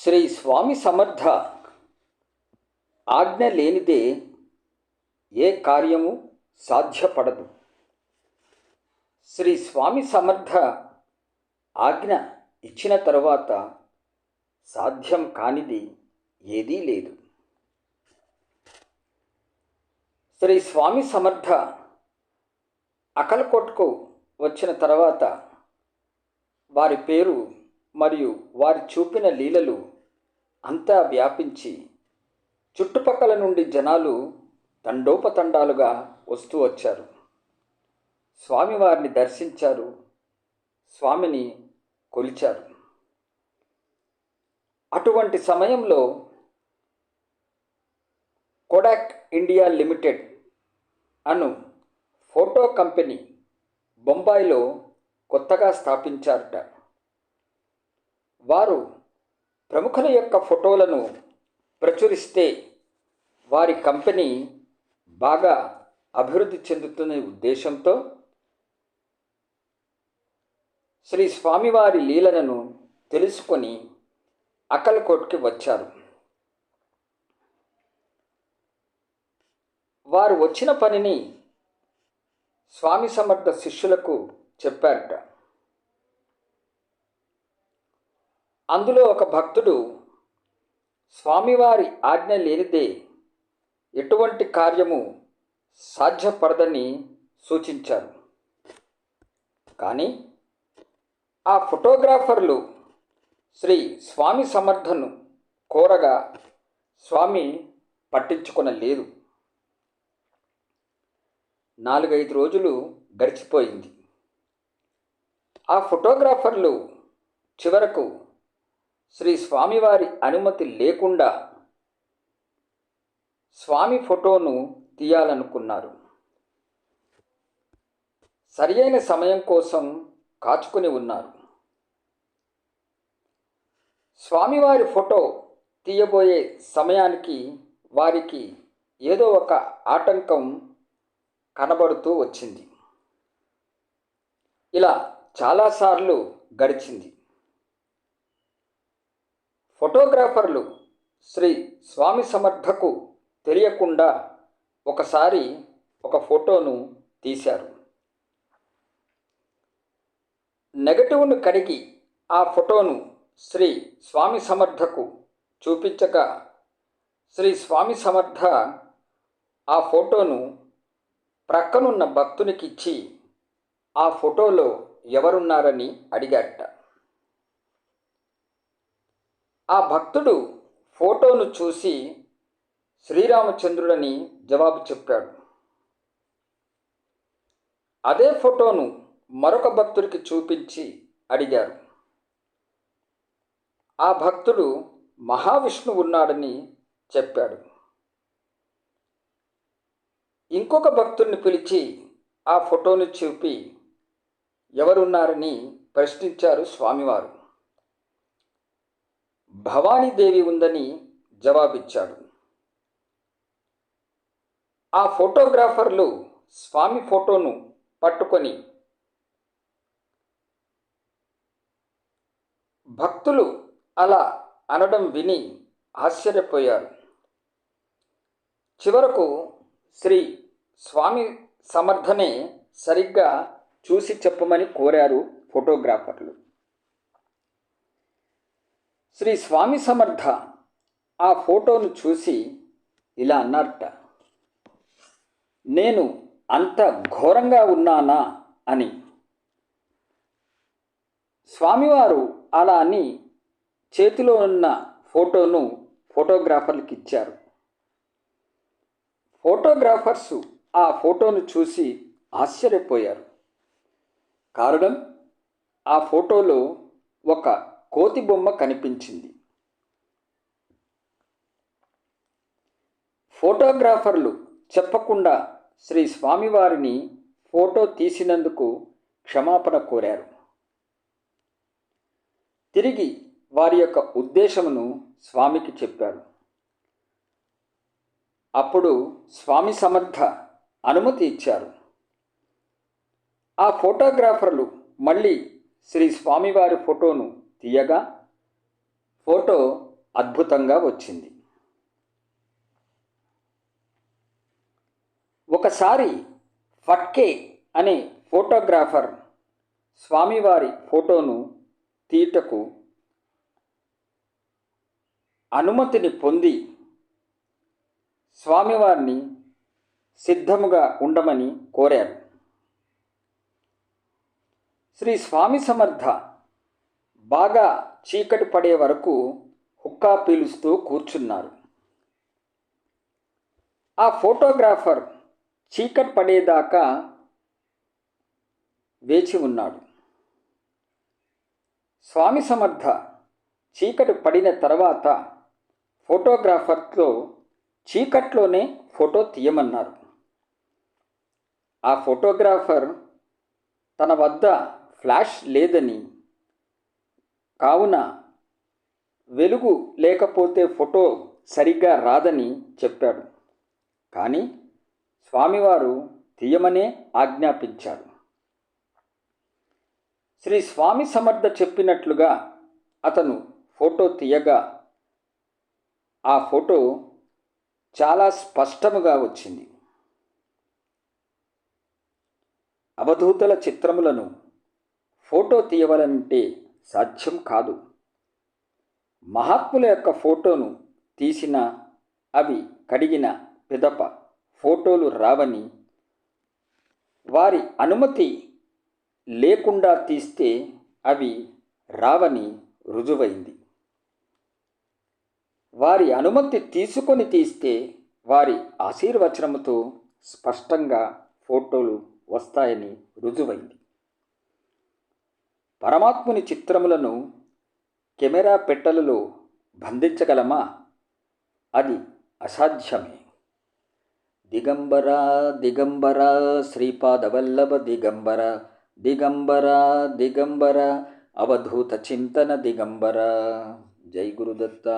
శ్రీ స్వామి సమర్థ ఆజ్ఞ లేనిదే ఏ కార్యము సాధ్యపడదు. శ్రీ స్వామి సమర్థ ఆజ్ఞ ఇచ్చిన తరువాత సాధ్యం కానిది ఏదీ లేదు. శ్రీ స్వామి సమర్థ అకల్కోట్కు వచ్చిన తర్వాత వారి పేరు మరియు వారి చూపిన లీలలు అంతా వ్యాపించి చుట్టుపక్కల నుండి జనాలు తండోపతండాలుగా వస్తూ వచ్చారు. స్వామివారిని దర్శించారు. స్వామిని కొలిచారు. అటువంటి సమయంలో కొడాక్ ఇండియా లిమిటెడ్ అను ఫోటో కంపెనీ బొంబాయిలో కొత్తగా స్థాపించారట. వారు ప్రముఖుల యొక్క ఫోటోలను ప్రచురిస్తే వారి కంపెనీ బాగా అభివృద్ధి చెందుతున్న ఉద్దేశంతో శ్రీ స్వామివారి లీలలను తెలుసుకొని అకల్కోట్కి వచ్చారు. వారు వచ్చిన పనిని స్వామి సమర్థ శిష్యులకు చెప్పారట. అందులో ఒక భక్తుడు స్వామివారి ఆజ్ఞ లేనిదే ఎటువంటి కార్యము సాధ్యపడదని సూచించారు. కానీ ఆ ఫోటోగ్రాఫర్లు శ్రీ స్వామి సమర్థను కోరగా స్వామి పట్టించుకొనలేదు. నాలుగైదు రోజులు గడిచిపోయింది. ఆ ఫోటోగ్రాఫర్లు చివరకు శ్రీ స్వామివారి అనుమతి లేకుండా స్వామి ఫోటోను తీయాలనుకున్నారు. సరియైన సమయం కోసం కాచుకుని ఉన్నారు. స్వామివారి ఫోటో తీయబోయే సమయానికి వారికి ఏదో ఒక ఆటంకం కనబడుతూ వచ్చింది. ఇలా చాలాసార్లు గడిచింది. ఫోటోగ్రాఫర్లు శ్రీ స్వామి సమర్థకు తెలియకుండా ఒకసారి ఒక ఫోటోను తీశారు. నెగటివ్ను కడిగి ఆ ఫోటోను శ్రీ స్వామి సమర్థకు చూపించగా శ్రీ స్వామి సమర్థ ఆ ఫోటోను ప్రక్కనున్న భక్తునికి ఇచ్చి ఆ ఫోటోలో ఎవరున్నారని అడిగారట. ఆ భక్తుడు ఫోటోను చూసి శ్రీరామచంద్రుడని జవాబు చెప్పాడు. అదే ఫోటోను మరొక భక్తుడికి చూపించి అడిగారు. ఆ భక్తుడు మహావిష్ణు ఉన్నాడని చెప్పాడు. ఇంకొక భక్తుడిని పిలిచి ఆ ఫోటోను చూపి ఎవరున్నారని ప్రశ్నించారు స్వామివారు. భవానీదేవి ఉందని జవాబిచ్చాడు. ఆ ఫోటోగ్రాఫర్లు స్వామి ఫోటోను పట్టుకొని భక్తులు అలా అనడం విని ఆశ్చర్యపోయారు. చివరకు శ్రీ స్వామి సమర్థనే సరిగ్గా చూసి చెప్పమని కోరారు ఫోటోగ్రాఫర్లు. శ్రీ స్వామి సమర్థ ఆ ఫోటోను చూసి ఇలా అన్నారట. నేను అంత ఘోరంగా ఉన్నానా అని. స్వామివారు అలా అని చేతిలో ఉన్న ఫోటోను ఫోటోగ్రాఫర్లకు ఇచ్చారు. ఫోటోగ్రాఫర్సు ఆ ఫోటోను చూసి ఆశ్చర్యపోయారు. కారణం ఆ ఫోటోలో ఒక కోతి బొమ్మ కనిపించింది. ఫోటోగ్రాఫర్లు చెప్పకుండా శ్రీ స్వామివారిని ఫోటో తీసినందుకు క్షమాపణ కోరారు. తిరిగి వారి యొక్క ఉద్దేశమును స్వామికి చెప్పారు. అప్పుడు స్వామి సమర్థ అనుమతి ఇచ్చారు. ఆ ఫోటోగ్రాఫర్లు మళ్ళీ శ్రీ స్వామివారి ఫోటోను తీయగా ఫోటో అద్భుతంగా వచ్చింది. ఒకసారి ఫట్కే అనే ఫోటోగ్రాఫర్ స్వామివారి ఫోటోను తీయటకు అనుమతిని పొంది స్వామివారిని సిద్ధముగా ఉండమని కోరారు. శ్రీ స్వామి సమర్థ బాగా చీకటి పడే వరకు హుక్కా పీలుస్తూ కూర్చున్నారు. ఆ ఫోటోగ్రాఫర్ చీకటి పడేదాకా వేచి ఉన్నాడు. స్వామి సమర్థ చీకటి పడిన తర్వాత ఫోటోగ్రాఫర్తో చీకట్లోనే ఫోటో తీయమన్నారు. ఆ ఫోటోగ్రాఫర్ తన వద్ద ఫ్లాష్ లేదని కావున వెలుగు లేకపోతే ఫోటో సరిగ్గా రాదని చెప్పాడు. కానీ స్వామివారు తీయమనే ఆజ్ఞాపించారు. శ్రీ స్వామి సమర్థ చెప్పినట్లుగా అతను ఫోటో తీయగా ఆ ఫోటో చాలా స్పష్టముగా వచ్చింది. అవధూతల చిత్రములను ఫోటో తీయవలంటే సాధ్యం కాదు. మహాత్ముల యొక్క ఫోటోను తీసిన అవి కడిగిన పిదప ఫోటోలు రావని వారి అనుమతి లేకుండా తీస్తే అవి రావని రుజువైంది. వారి అనుమతి తీసుకొని తీస్తే వారి ఆశీర్వచనముతో స్పష్టంగా ఫోటోలు వస్తాయని రుజువైంది. పరమాత్ముని చిత్రములను కెమెరా పెట్టెలలో బంధించగలమా? అది అసాధ్యమే. దిగంబర దిగంబర శ్రీపాదవల్లభ దిగంబర దిగంబర దిగంబర అవధూత చింతన దిగంబర. జై గురుదత్త.